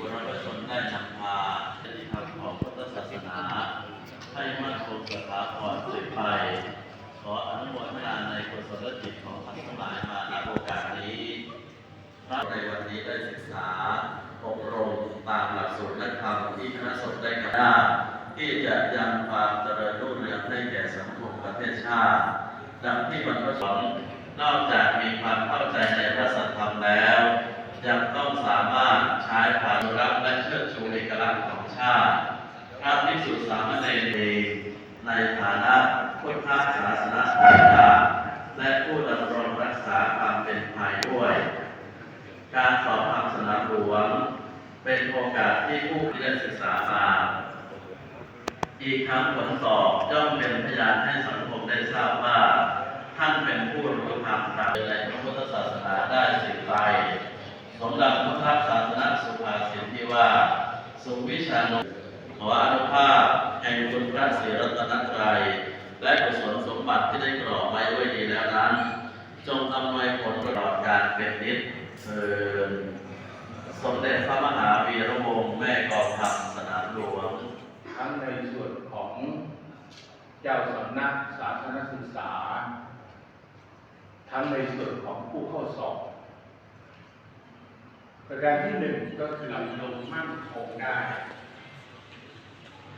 บุรพชนได้นำพาปฏิธรรมของพุทธศาสนา ให้มั่นคงสถาพรสืบไป ขออนุโมทนาในกุศลจิตของท่านทั้งหลายมาณโอกาสนี้พระในวันนี้ได้ศึกษาอบรมตามหลักสูตรและธรรมที่คณะสงฆ์ได้กำหนดที่จะยังความเจริญรุ่งเรืองให้แก่สังคมประเทศชาติดังที่บรรพชนนอกจากมีความเข้าใจในพระสัทธรรมแล้ว ยังต้องสามารถใช้ภานุรักษ์และเชิดชูเอกลักษณ์ของชาติ พระภิกษุสามเณรเองใน ฐานะพุทธศาสนาสายาและผู้ดำรงรักษาความเป็นภายด้วย การสอบธรรมสนามหลวง เป็นโอกาสที่ผู้ที่ได้ศึกษามา อีกทั้งผลสอบย่อมเป็นพยานให้สังคมได้ทราบว่า ท่านเป็นผู้รู้ธรรมในพระพุทธศาสนาได้สิบไปสมดังพุทธศาสนาสุภาษิตที่ว่า สุวิชานุขออนุภาพแห่งคุณพระศรีรัตนตรัย และกุศลสมบัติที่ได้กรอบไว้ด้วยดีแล้วนั้น จงอำนวยผลตลอดการเป็นนิจเชิญสมเด็จพระมหาวีระวงศ์แม่กองทัพสนามหลวง ทั้งในส่วนของเจ้าสำนักสาธารณศึกษา ทั้งในส่วนของผู้เข้าสอบ ประการที่หนึ่งก็คือลงมั่นคงได้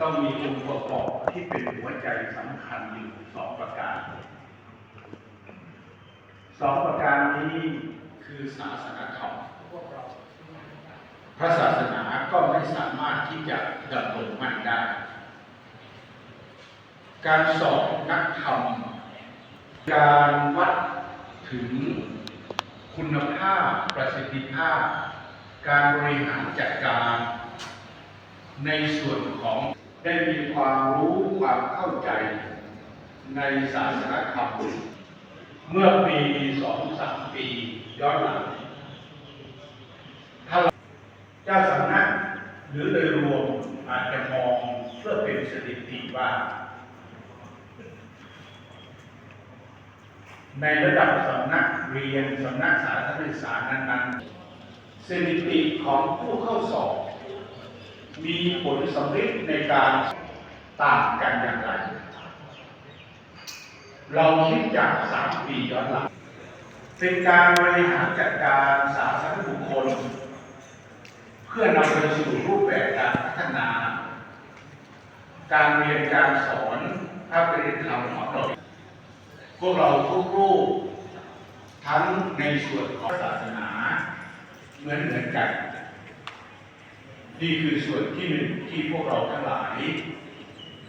ต้องมีองค์ประกอบที่เป็นหัวใจสำคัญอยู่สองประการ สองประการนี้คือศาสนาธรรมพระศาสนาก็ไม่สามารถที่จะดำรงมั่นได้ การสอบนักธรรม การวัดถึงคุณภาพประสิทธิภาพ การบริหารจัดการ ในส่วนของได้มีความรู้ความเข้าใจในศาสนาธรรม เมื่อปีสองสามปีย้อนหลังถ้าเจ้าสำนักหรือโดยรวมอาจจะมองเพื่อเป็นสถิติว่า ในระดับสำนักเรียนสำนักสาธารณศึกษานั้นๆสถิติของผู้เข้าสอบ มีผลสำเร็จในการต่างกันอย่างไร เราคิดจากสามปีย้อนหลัง เป็นการบริหารจัดการสาธารณบุคคล เพื่อนำไปสู่รูปแบบการพัฒนา การเรียนการสอนพระปริธรรมของเราพวกเราทุกรูป ทั้งในส่วนของศาสนาเหมือนเหมือนกัน นี่คือส่วนที่หนึ่งที่พวกเราทั้งหลาย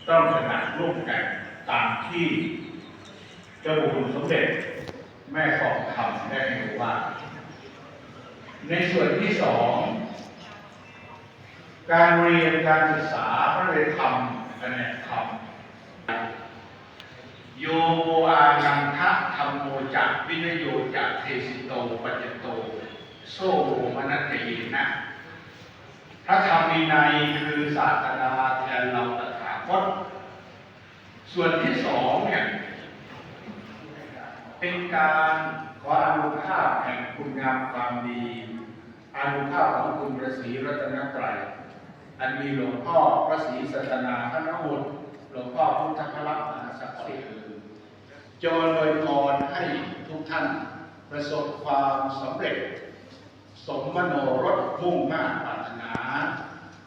ต้องตระหนักร่วมกันตามที่ เจ้าบุญสมเด็จแม่ของคำได้ให้รู้ว่า ในส่วนที่สองการเรียนการศึกษาพระเรียนธรรมคะแนนธรรมโยโมอานังทะธรรมโมจักวินโยจักเทสิโตปัจจโต โซโมนัตตินะพระธรรมวินัยคือศาสนาแทนเราตถาคตส่วนที่สองเนี่ย เป็นการขออนุภาพแห่งคุณงามความดีอนุภาพของคุณพระศรีรัตนตรัยอันมีหลวงพ่อพระศรีสัตนาพระนวุฒิหลวงพ่อพุทธพระมหาศักดิ์สิทธิ์จงโดยพรให้ทุกท่านประสบความสำเร็จ สมมโนรสมุ่งหน้าปรารถนา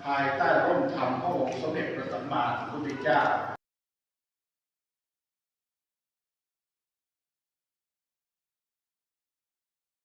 ภายใต้ร่มธรรมพระองค์สมเด็จพระสัมมาสัมพุทธเจ้า